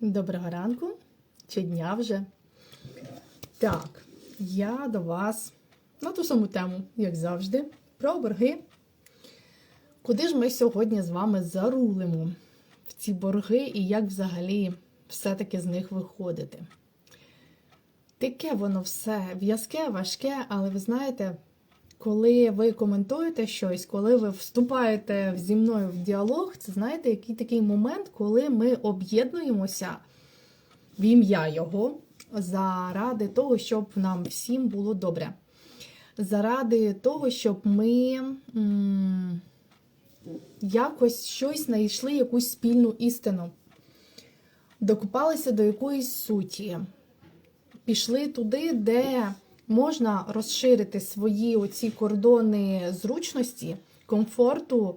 Доброго ранку чи дня вже. Так, я до вас на ту саму тему, як завжди, про борги. Куди ж ми сьогодні з вами зарулимо в ці борги і як взагалі все-таки з них виходити? Таке воно все в'язке, важке, але ви знаєте, коли ви коментуєте щось, коли ви вступаєте зі мною в діалог, це знаєте, який такий момент, коли ми об'єднуємося в ім'я Його заради того, щоб нам всім було добре. Заради того, щоб ми м, якось щось знайшли, якусь спільну істину, докупалися до якоїсь суті, пішли туди, де можна розширити свої оці кордони зручності, комфорту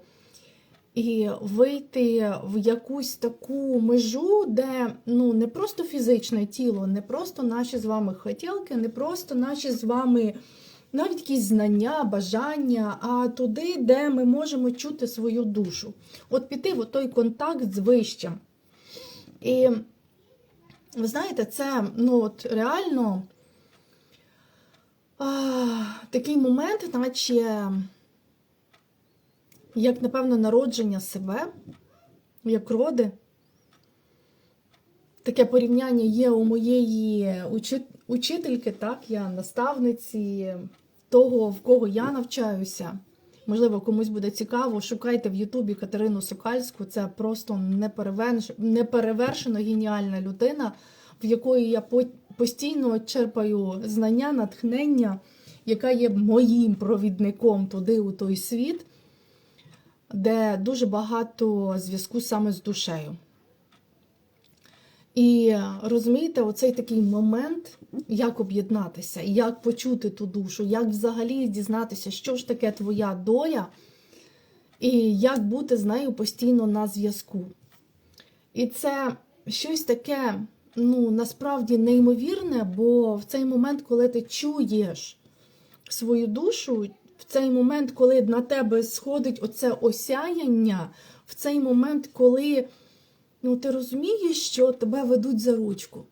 і вийти в якусь таку межу, де ну не просто фізичне тіло, не просто наші з вами хотілки, не просто наші з вами навіть якісь знання, бажання, а туди, де ми можемо чути свою душу. От піти в той контакт з вищим. І ви знаєте, це ну от реально такий момент, наче як, напевно, народження себе, як роди. Таке порівняння є у моєї учительки, так, я наставниці того, в кого я навчаюся. Можливо, комусь буде цікаво. Шукайте в Ютубі Катерину Сокальську. Це просто неперевершено геніальна людина, в якої я постійно черпаю знання, натхнення, яка є моїм провідником туди, у той світ, де дуже багато зв'язку саме з душею. І розумієте, оцей такий момент, як об'єднатися, як почути ту душу, як взагалі дізнатися, що ж таке твоя доля, і як бути з нею постійно на зв'язку. І це щось таке, ну, насправді неймовірне, бо в цей момент, коли ти чуєш свою душу, в цей момент, коли на тебе сходить оце осяяння, в цей момент, коли ну, ти розумієш, що тебе ведуть за ручку,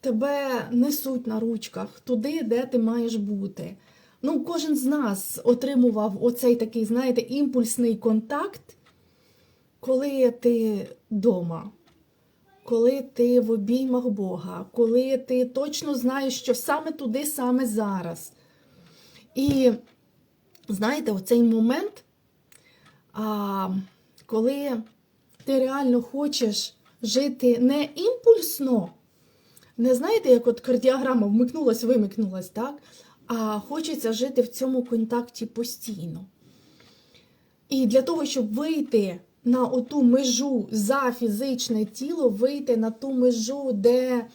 тебе несуть на ручках туди, де ти маєш бути. Ну, кожен з нас отримував оцей такий, знаєте, імпульсний контакт, коли ти вдома, коли ти в обіймах Бога, коли ти точно знаєш, що саме туди, саме зараз. І знаєте, оцей момент, а, коли ти реально хочеш жити не імпульсно, не знаєте, як от кардіограма вмикнулась, вимикнулась, так? А хочеться жити в цьому контакті постійно. І для того, щоб вийти на оту межу за фізичне тіло, вийти на ту межу, де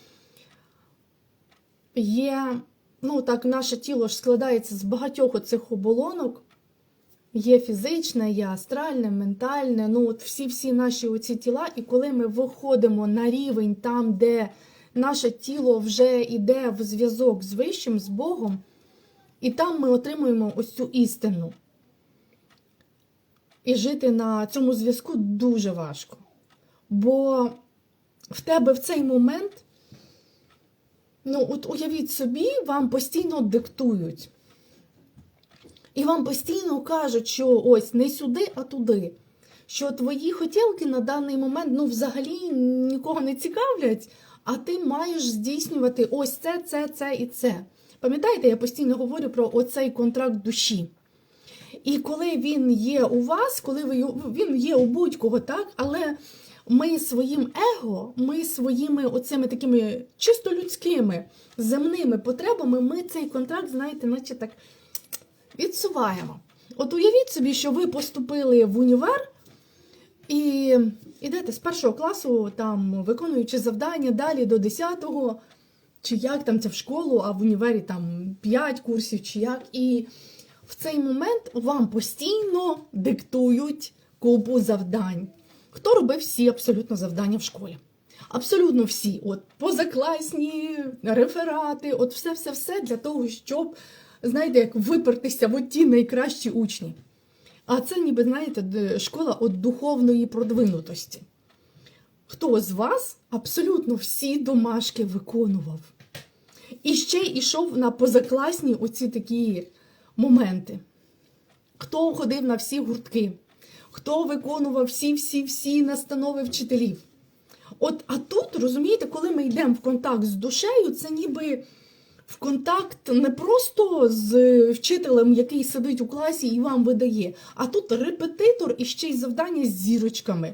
є, ну так, наше тіло ж складається з багатьох оцих оболонок. Є фізичне, є астральне, ментальне, ну от всі-всі наші оці тіла, і коли ми виходимо на рівень там, де наше тіло вже йде в зв'язок з вищим, з Богом, і там ми отримуємо ось цю істину. І жити на цьому зв'язку дуже важко. Бо в тебе в цей момент, ну, от уявіть собі, вам постійно диктують. І вам постійно кажуть, що ось не сюди, а туди. Що твої хотілки на даний момент ну, взагалі нікого не цікавлять, а ти маєш здійснювати ось це, це, це і це. Пам'ятаєте, я постійно говорю про оцей контракт душі. І коли він є у вас, коли ви, він є у будь-кого, так, але ми своїм его, ми своїми оцими такими чисто людськими земними потребами, ми цей контракт, знаєте, наче так відсуваємо. От уявіть собі, що ви поступили в універ і йдете з першого класу, там, виконуючи завдання далі до 10-го, чи як там це в школу, а в універі там 5 курсів, чи як. І в цей момент вам постійно диктують купу завдань. Хто робив всі абсолютно завдання в школі? Абсолютно всі, от позакласні реферати, от все-все-все для того, щоб знаєте, як випертися в ті найкращі учні. А це ніби, знаєте, школа от духовної продвинутості. хто з вас абсолютно всі домашки виконував. І ще йшов на позакласні оці такі моменти. Хто ходив на всі гуртки, хто виконував всі-всі-всі настанови вчителів. От, а тут, розумієте, коли ми йдемо в контакт з душею, це ніби в контакт не просто з вчителем, який сидить у класі і вам видає, а тут репетитор і ще й завдання з зірочками.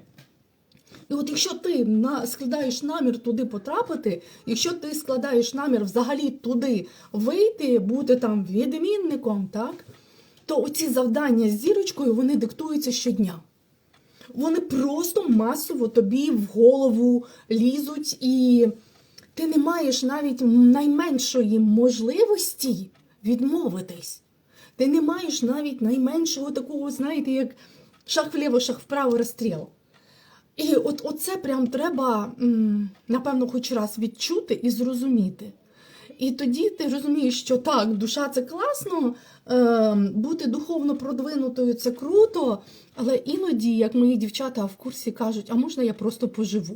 І от якщо ти складаєш намір туди потрапити, якщо ти складаєш намір взагалі туди вийти, бути там відмінником, так, то оці завдання з зірочкою вони диктуються щодня. Вони просто масово тобі в голову лізуть, і ти не маєш навіть найменшої можливості відмовитись. Ти не маєш навіть найменшого такого, знаєте, як шаг вліво, шаг вправо розстріл. І от оце прям треба, напевно, хоч раз відчути і зрозуміти. І тоді ти розумієш, що так, душа це класно, е, бути духовно продвинутою це круто, але іноді, як мої дівчата в курсі кажуть, а можна я просто поживу?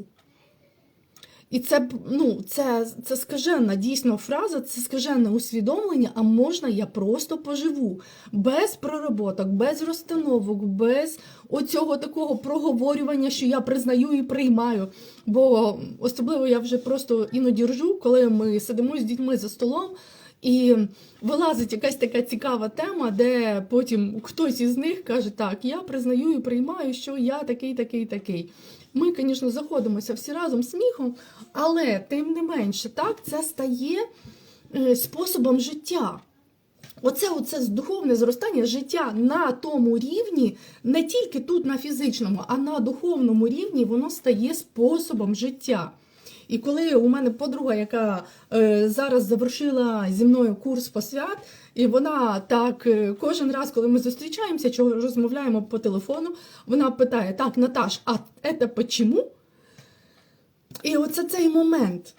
І це, ну, це, це скажена дійсно фраза, це скажене усвідомлення, а можна я просто поживу. Без пророботок, без розстановок, без оцього такого проговорювання, що я признаю і приймаю. Бо особливо я вже просто іноді ржу, коли ми сидимо з дітьми за столом. І вилазить якась така цікава тема, де потім хтось із них каже: Так, я признаю і приймаю, що я такий, такий, такий. Ми, звісно, заходимося всі разом сміхом, але тим не менше, так, це стає е, способом життя. Оце, оце духовне зростання життя на тому рівні, не тільки тут на фізичному, а на духовному рівні воно стає способом життя. І коли у мене подруга, яка е, зараз завершила зі мною курс посвят, і вона так е, кожен раз, коли ми зустрічаємося, чи розмовляємо по телефону, вона питає: Так, Наташ, а це почему? І оце цей момент.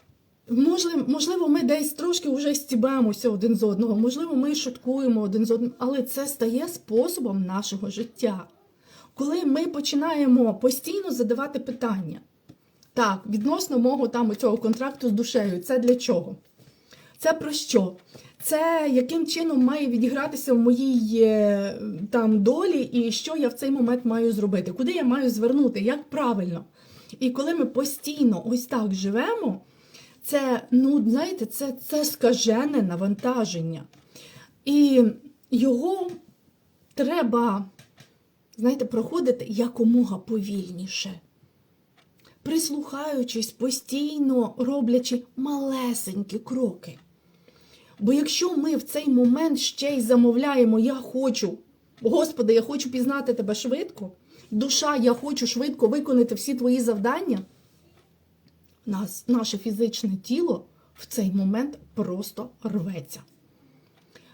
Можливо, ми десь трошки вже стібаємося один з одного, можливо, ми шуткуємо один з одним, але це стає способом нашого життя. Коли ми починаємо постійно задавати питання. Так, відносно мого там цього контракту з душею, це для чого? Це про що? Це яким чином має відігратися в моїй е, там долі, і що я в цей момент маю зробити? Куди я маю звернути? Як правильно? І коли ми постійно ось так живемо, це, ну, знаєте, це, це скажене навантаження. І його треба, знаєте, проходити якомога повільніше прислухаючись, постійно роблячи малесенькі кроки. Бо якщо ми в цей момент ще й замовляємо Я хочу, Господи, я хочу пізнати тебе швидко, душа, я хочу швидко виконати всі твої завдання, нас, наше фізичне тіло в цей момент просто рветься.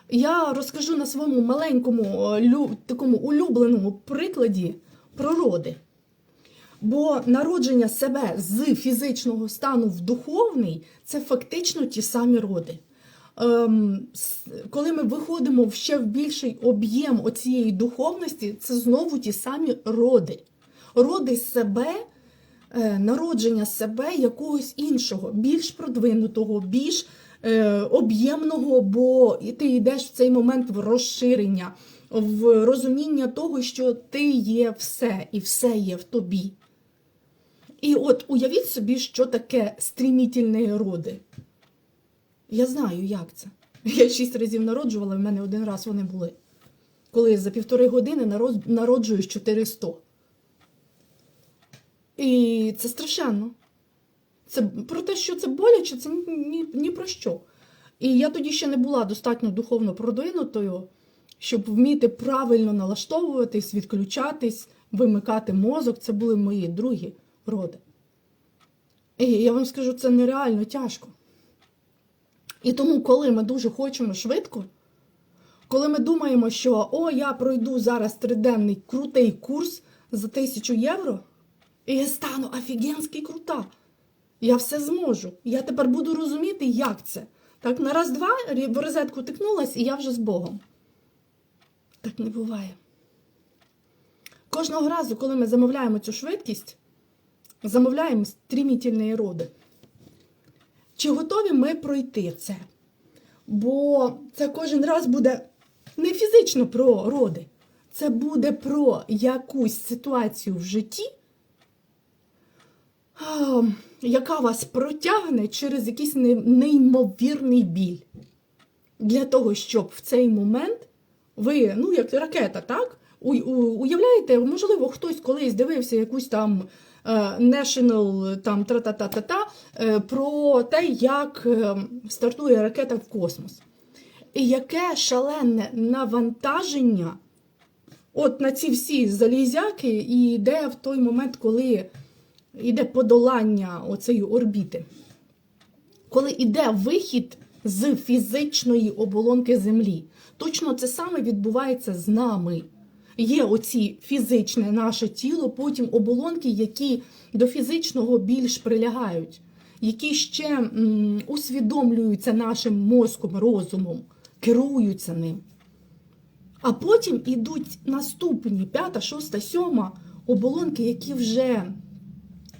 Я розкажу на своєму маленькому, такому улюбленому прикладі про роди. Бо народження себе з фізичного стану в духовний це фактично ті самі роди. Ем, коли ми виходимо ще в більший об'єм оцієї духовності, це знову ті самі роди. Роди себе, е, народження себе якогось іншого, більш продвинутого, більш е, об'ємного, бо ти йдеш в цей момент в розширення, в розуміння того, що ти є все, і все є в тобі. І от уявіть собі, що таке стрімітельні роди. Я знаю, як це. Я шість разів народжувала, в мене один раз вони були. Коли за півтори години народжуєш 400. І це страшенно. Це Про те, що це боляче, це ні, ні про що. І я тоді ще не була достатньо духовно продвинутою, щоб вміти правильно налаштовуватись, відключатись, вимикати мозок. Це були мої другі роди. І я вам скажу, це нереально тяжко. І тому, коли ми дуже хочемо швидко, коли ми думаємо, що о, я пройду зараз триденний крутий курс за тисячу євро, і я стану офігенськи крута. Я все зможу. Я тепер буду розуміти, як це. Так, на раз-два в розетку тикнулась, і я вже з Богом. Так не буває. Кожного разу, коли ми замовляємо цю швидкість, замовляємо стрімітельні роди. Чи готові ми пройти це? Бо це кожен раз буде не фізично про роди, це буде про якусь ситуацію в житті, яка вас протягне через якийсь неймовірний біль. Для того, щоб в цей момент ви, ну, як ракета, так? Уявляєте, можливо, хтось колись дивився якусь там National там тра-та-та-та-та е, про те, як е, стартує ракета в космос. І яке шалене навантаження от на ці всі залізяки і йде в той момент, коли йде подолання оцеї орбіти. Коли йде вихід з фізичної оболонки Землі. Точно це саме відбувається з нами. Є оці фізичне наше тіло, потім оболонки, які до фізичного більш прилягають, які ще м, усвідомлюються нашим мозком, розумом, керуються ним. А потім ідуть наступні п'ята, шоста, сьома оболонки, які вже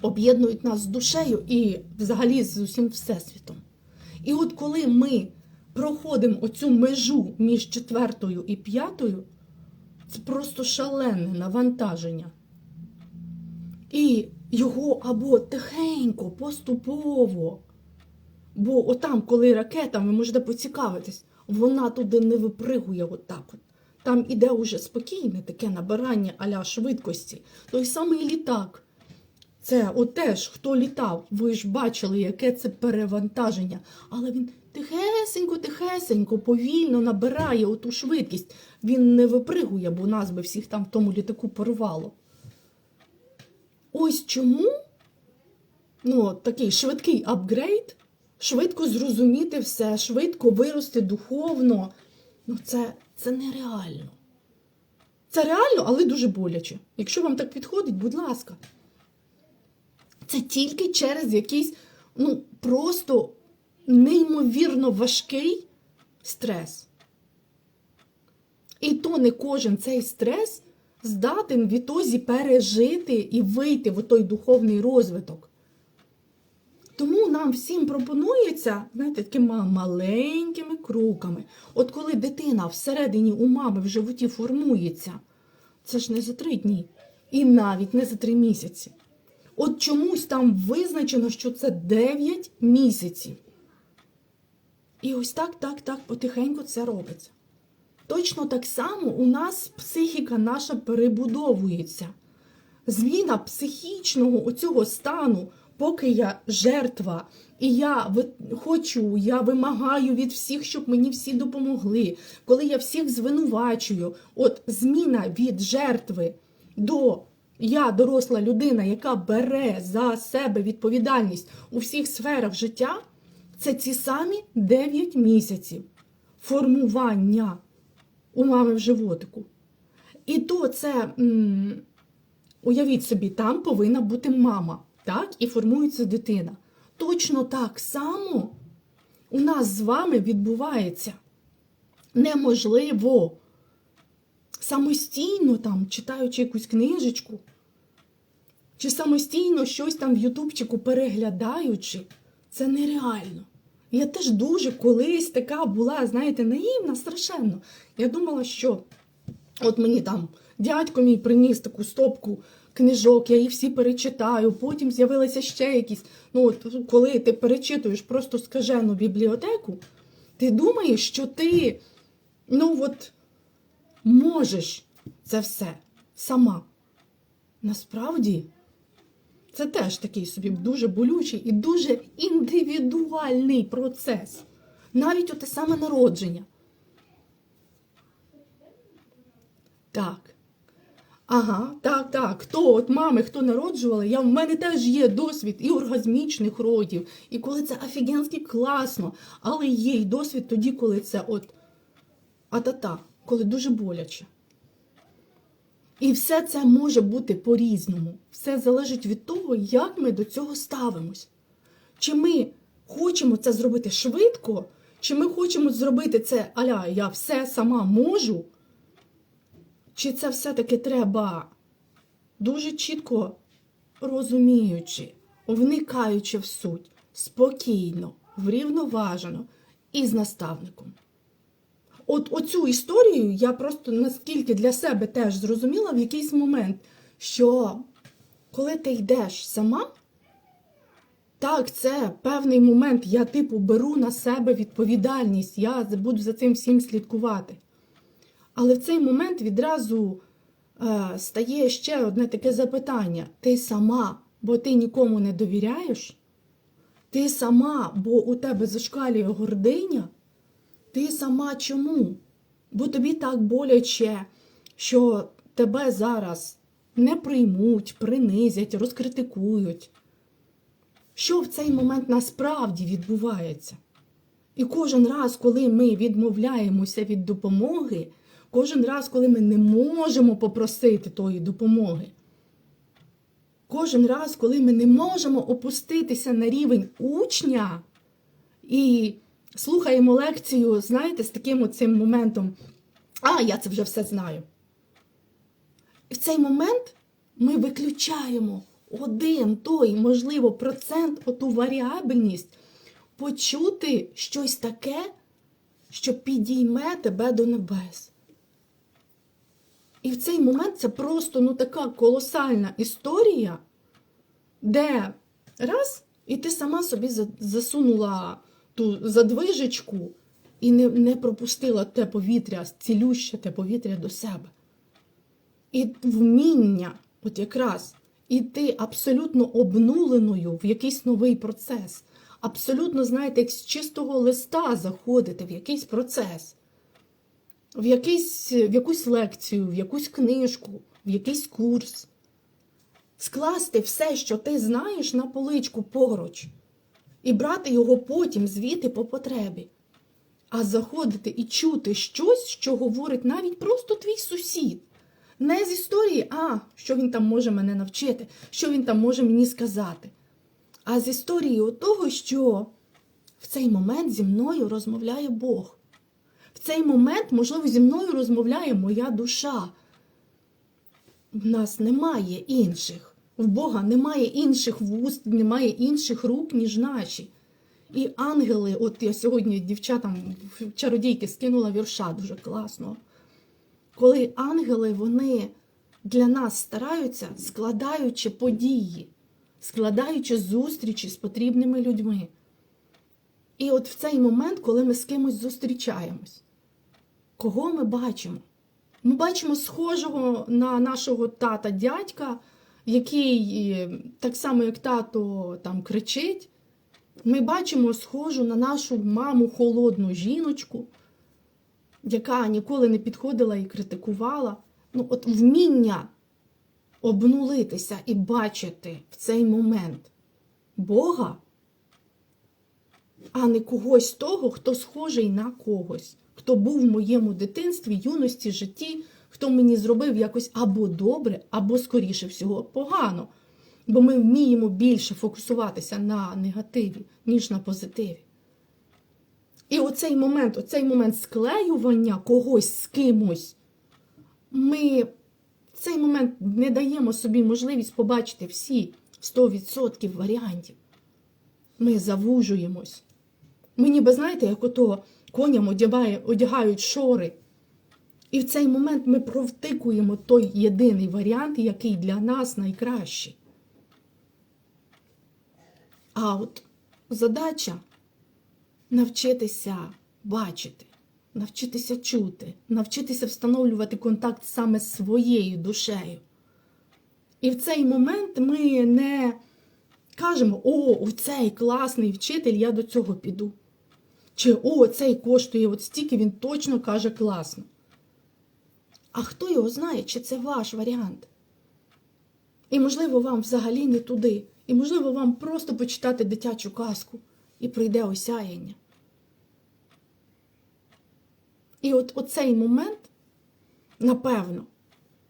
об'єднують нас з душею і взагалі з усім всесвітом. І от коли ми проходимо оцю межу між четвертою і п'ятою, це просто шалене навантаження. І його або тихенько, поступово. Бо отам, коли ракета, ви можете поцікавитись, вона туди не випригує отак. От. Там іде уже спокійне таке набирання аля швидкості. Той самий літак. Це от теж, хто літав, ви ж бачили, яке це перевантаження. Але він тихесенько, тихесенько, повільно набирає оту швидкість. Він не випригує, бо нас би всіх там в тому літаку порвало. Ось чому ну, такий швидкий апгрейд, швидко зрозуміти все, швидко вирости духовно. Ну, це, це нереально. Це реально, але дуже боляче. Якщо вам так підходить, будь ласка. Це тільки через якийсь, ну, просто неймовірно важкий стрес. І то не кожен цей стрес здатен відтозі пережити і вийти в той духовний розвиток. Тому нам всім пропонується, знаєте, такими маленькими кроками. От коли дитина всередині у мами в животі формується, це ж не за три дні, і навіть не за три місяці. От чомусь там визначено, що це 9 місяців. І ось так, так, так, потихеньку це робиться. Точно так само у нас психіка наша перебудовується. Зміна психічного оцього стану, поки я жертва, і я хочу, я вимагаю від всіх, щоб мені всі допомогли. Коли я всіх звинувачую, от зміна від жертви до я доросла людина, яка бере за себе відповідальність у всіх сферах життя, це ці самі 9 місяців формування у мами в животику. І то це, уявіть собі, там повинна бути мама, так? І формується дитина. Точно так само у нас з вами відбувається. Неможливо самостійно там, читаючи якусь книжечку, чи самостійно щось там в Ютубчику переглядаючи, це нереально. Я теж дуже колись така була, знаєте, наївна, страшенно. Я думала, що от мені там дядько мій приніс таку стопку книжок, я їх всі перечитаю, потім з'явилися ще якісь. Ну, от коли ти перечитуєш просто скажену бібліотеку, ти думаєш, що ти, ну от, можеш це все сама. Насправді, це теж такий собі дуже болючий і дуже індивідуальний процес. Навіть оте саме народження. Так. Ага, так, так. Хто от мами, хто народжували, я в мене теж є досвід і оргазмічних родів, і коли це офігенськи класно, але є й досвід тоді, коли це от а-та-та, коли дуже боляче. І все це може бути по-різному. Все залежить від того, як ми до цього ставимось. Чи ми хочемо це зробити швидко, чи ми хочемо зробити це аля я все сама можу, чи це все-таки треба дуже чітко розуміючи, вникаючи в суть, спокійно, врівноважено і з наставником. От оцю історію я просто наскільки для себе теж зрозуміла в якийсь момент, що коли ти йдеш сама, так, це певний момент, я типу беру на себе відповідальність, я буду за цим всім слідкувати. Але в цей момент відразу е, стає ще одне таке запитання: ти сама, бо ти нікому не довіряєш? Ти сама, бо у тебе зашкалює гординя? Ти сама чому? Бо тобі так боляче, що тебе зараз не приймуть, принизять, розкритикують. Що в цей момент насправді відбувається? І кожен раз, коли ми відмовляємося від допомоги, кожен раз, коли ми не можемо попросити тої допомоги, кожен раз, коли ми не можемо опуститися на рівень учня і слухаємо лекцію, знаєте, з таким оцим моментом, а, я це вже все знаю. І в цей момент ми виключаємо один той, можливо, процент, оту варіабельність, почути щось таке, що підійме тебе до небес. І в цей момент це просто ну, така колосальна історія, де раз, і ти сама собі засунула ту задвижечку і не, не пропустила те повітря, цілюще те повітря до себе. І вміння, от якраз, іти абсолютно обнуленою в якийсь новий процес. Абсолютно, знаєте, як з чистого листа заходити в якийсь процес, в, якийсь, в якусь лекцію, в якусь книжку, в якийсь курс. Скласти все, що ти знаєш, на поличку поруч, і брати його потім звідти по потребі. А заходити і чути щось, що говорить навіть просто твій сусід. Не з історії, а що він там може мене навчити, що він там може мені сказати. А з історії того, що в цей момент зі мною розмовляє Бог. В цей момент, можливо, зі мною розмовляє моя душа. В нас немає інших. В Бога немає інших вуст, немає інших рук, ніж наші. І ангели, от я сьогодні дівчатам чародійки скинула вірша дуже класно. Коли ангели вони для нас стараються, складаючи події, складаючи зустрічі з потрібними людьми. І от в цей момент, коли ми з кимось зустрічаємось, кого ми бачимо? Ми бачимо схожого на нашого тата дядька, який е, так само, як тато, там кричить. Ми бачимо схожу на нашу маму холодну жіночку, яка ніколи не підходила і критикувала. Ну, от вміння обнулитися і бачити в цей момент Бога, а не когось того, хто схожий на когось, хто був в моєму дитинстві, юності, житті, хто мені зробив якось або добре, або, скоріше всього, погано. Бо ми вміємо більше фокусуватися на негативі, ніж на позитиві. І оцей момент, оцей момент склеювання когось з кимось, ми цей момент не даємо собі можливість побачити всі 100% варіантів. Ми завужуємось. Ми ніби, знаєте, як ото коням одягають шори. І в цей момент ми провтикуємо той єдиний варіант, який для нас найкращий. А от задача навчитися бачити, навчитися чути, навчитися встановлювати контакт саме з своєю душею. І в цей момент ми не кажемо, о, цей класний вчитель, я до цього піду. Чи о, цей коштує от стільки, він точно каже класно. А хто його знає, чи це ваш варіант? І, можливо, вам взагалі не туди. І, можливо, вам просто почитати дитячу казку і прийде осяяння. І от оцей момент, напевно,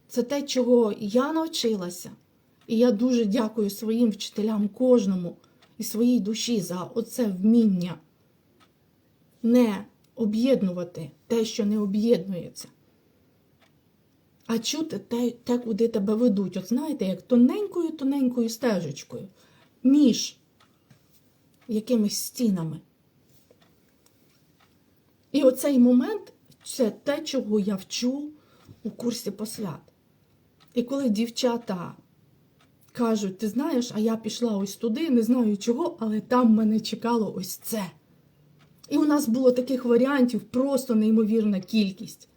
це те, чого я навчилася. І я дуже дякую своїм вчителям кожному і своїй душі за оце вміння не об'єднувати те, що не об'єднується. А чути те, те, куди тебе ведуть. От знаєте, як тоненькою-тоненькою стежечкою між якимись стінами. І оцей момент це те, чого я вчу у курсі посвят. І коли дівчата кажуть, ти знаєш, а я пішла ось туди, не знаю чого, але там мене чекало ось це. І у нас було таких варіантів просто неймовірна кількість.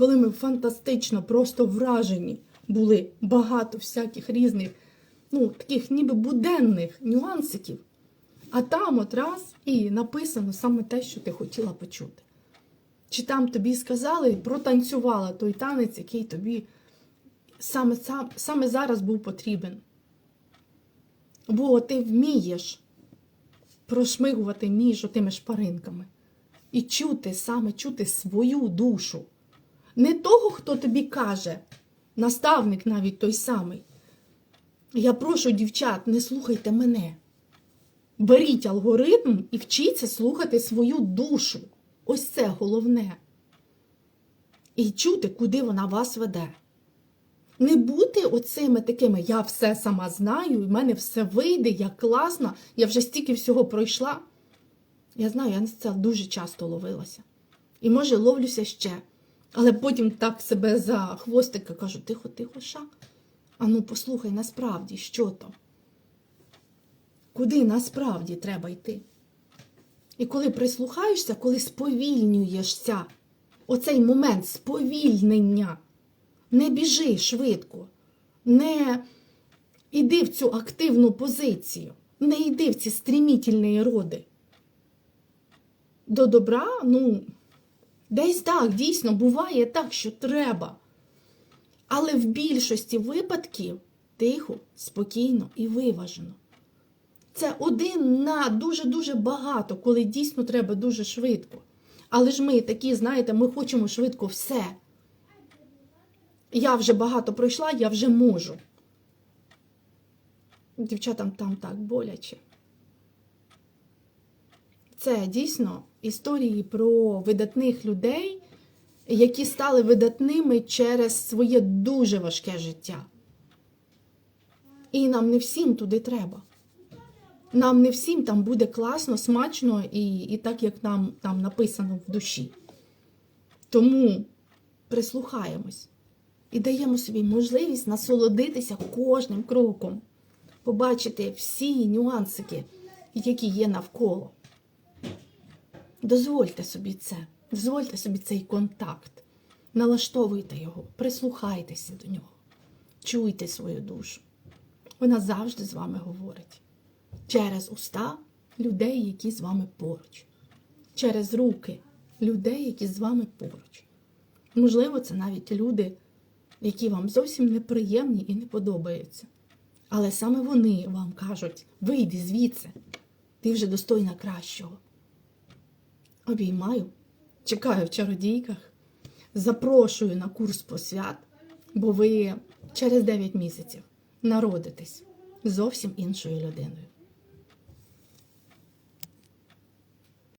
Коли ми фантастично, просто вражені були багато всяких різних, ну, таких ніби буденних нюансиків. А там от раз і написано саме те, що ти хотіла почути. Чи там тобі сказали, протанцювала той танець, який тобі саме, сам, саме зараз був потрібен. Бо ти вмієш прошмигувати між отими шпаринками і чути саме чути свою душу. Не того, хто тобі каже, наставник навіть той самий. Я прошу дівчат, не слухайте мене. Беріть алгоритм і вчіться слухати свою душу. Ось це головне. І чути, куди вона вас веде. Не бути оцими такими, я все сама знаю, і в мене все вийде, я класна, я вже стільки всього пройшла. Я знаю, я на це дуже часто ловилася. І може ловлюся ще. Але потім так себе за хвостика кажу, тихо, тихо, ша. А ну послухай, насправді, що то? Куди насправді треба йти? І коли прислухаєшся, коли сповільнюєшся, оцей момент сповільнення, не біжи швидко, не йди в цю активну позицію, не йди в ці стрімітельні роди. До добра, ну, десь так, дійсно, буває так, що треба. Але в більшості випадків тихо, спокійно і виважено. Це один на дуже-дуже багато, коли дійсно треба дуже швидко. Але ж ми такі, знаєте, ми хочемо швидко все. Я вже багато пройшла, я вже можу. Дівчатам там так боляче. Це дійсно історії про видатних людей, які стали видатними через своє дуже важке життя. І нам не всім туди треба. Нам не всім там буде класно, смачно і, і так, як нам там написано в душі. Тому прислухаємось і даємо собі можливість насолодитися кожним кроком, побачити всі нюансики, які є навколо. Дозвольте собі це, дозвольте собі цей контакт, налаштовуйте його, прислухайтеся до нього, чуйте свою душу. Вона завжди з вами говорить через уста людей, які з вами поруч, через руки людей, які з вами поруч. Можливо, це навіть люди, які вам зовсім неприємні і не подобаються. Але саме вони вам кажуть: вийди звідси, ти вже достойна кращого. Обіймаю, чекаю в чародійках, запрошую на курс посвят, бо ви через 9 місяців народитесь зовсім іншою людиною.